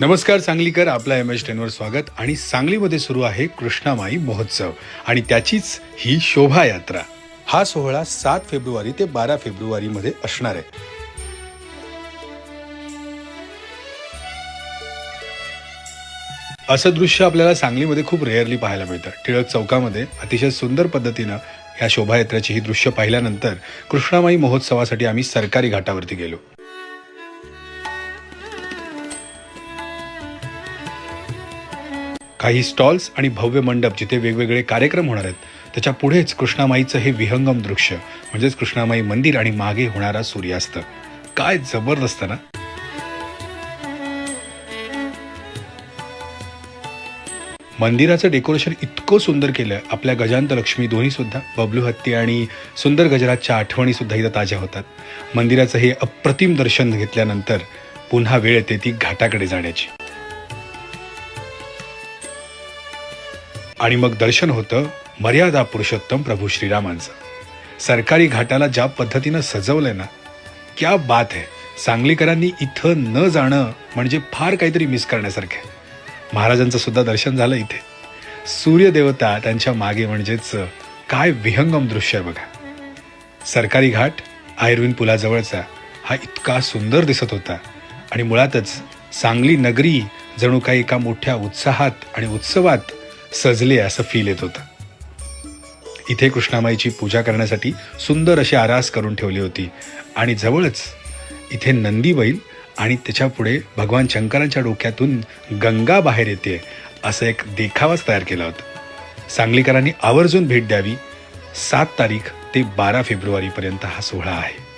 नमस्कार सांगलीकर. आपला M H टेनवर स्वागत. आणि सांगलीमध्ये सुरू आहे कृष्णामाई महोत्सव. आणि त्याचीच ही शोभायात्रा. हा सोहळा सात फेब्रुवारी ते बारा फेब्रुवारीमध्ये असणार आहे. असं दृश्य आपल्याला सांगलीमध्ये खूप रेअरली पाहायला मिळतं. टिळक चौकामध्ये अतिशय सुंदर पद्धतीनं या शोभायात्रेची ही दृश्य पाहिल्यानंतर कृष्णामाई महोत्सवासाठी आम्ही सरकारी घाटावरती गेलो. काही स्टॉल्स आणि भव्य मंडप जिथे वेगवेगळे कार्यक्रम होणार आहेत त्याच्या पुढेच कृष्णामाईचं हे विहंगम दृश्य म्हणजेच कृष्णामाई मंदिर आणि मागे होणारा सूर्यास्त. काय जबरदस्त ना? मंदिराचं डेकोरेशन इतकं सुंदर केलं आपल्या गजांत लक्ष्मी दोन्ही सुद्धा बबलू हत्ती आणि सुंदर गजराजच्या आठवणी सुद्धा इथं ताज्या होतात. मंदिराचं हे अप्रतिम दर्शन घेतल्यानंतर पुन्हा वेळ येते ती घाटाकडे जाण्याची. आणि मग दर्शन होतं मर्यादा पुरुषोत्तम प्रभू श्रीरामांचं. सरकारी घाटाला ज्या पद्धतीनं सजवलंय ना क्या बात आहे सांगलीकरांनी इथं न जाणं म्हणजे फार काहीतरी मिस करण्यासारखं आहे. महाराजांचं सुद्धा दर्शन झालं इथे. सूर्यदेवता त्यांच्या मागे म्हणजेच काय विहंगम दृश्य आहे बघा. सरकारी घाट आयर्विन पुलाजवळचा हा इतका सुंदर दिसत होता. आणि मुळातच सांगली नगरी जणू काही एका मोठ्या उत्साहात आणि उत्सवात सजले असं फील येत होतं. इथे कृष्णामाईची पूजा करण्यासाठी सुंदर अशी आरास करून ठेवली होती. आणि जवळच इथे नंदी बैल आणि त्याच्यापुढे भगवान शंकरांच्या डोक्यातून गंगा बाहेर येते असं एक देखावाच तयार केला होता. सांगलीकरांनी आवर्जून भेट द्यावी. सात तारीख ते बारा फेब्रुवारीपर्यंत हा सोहळा आहे.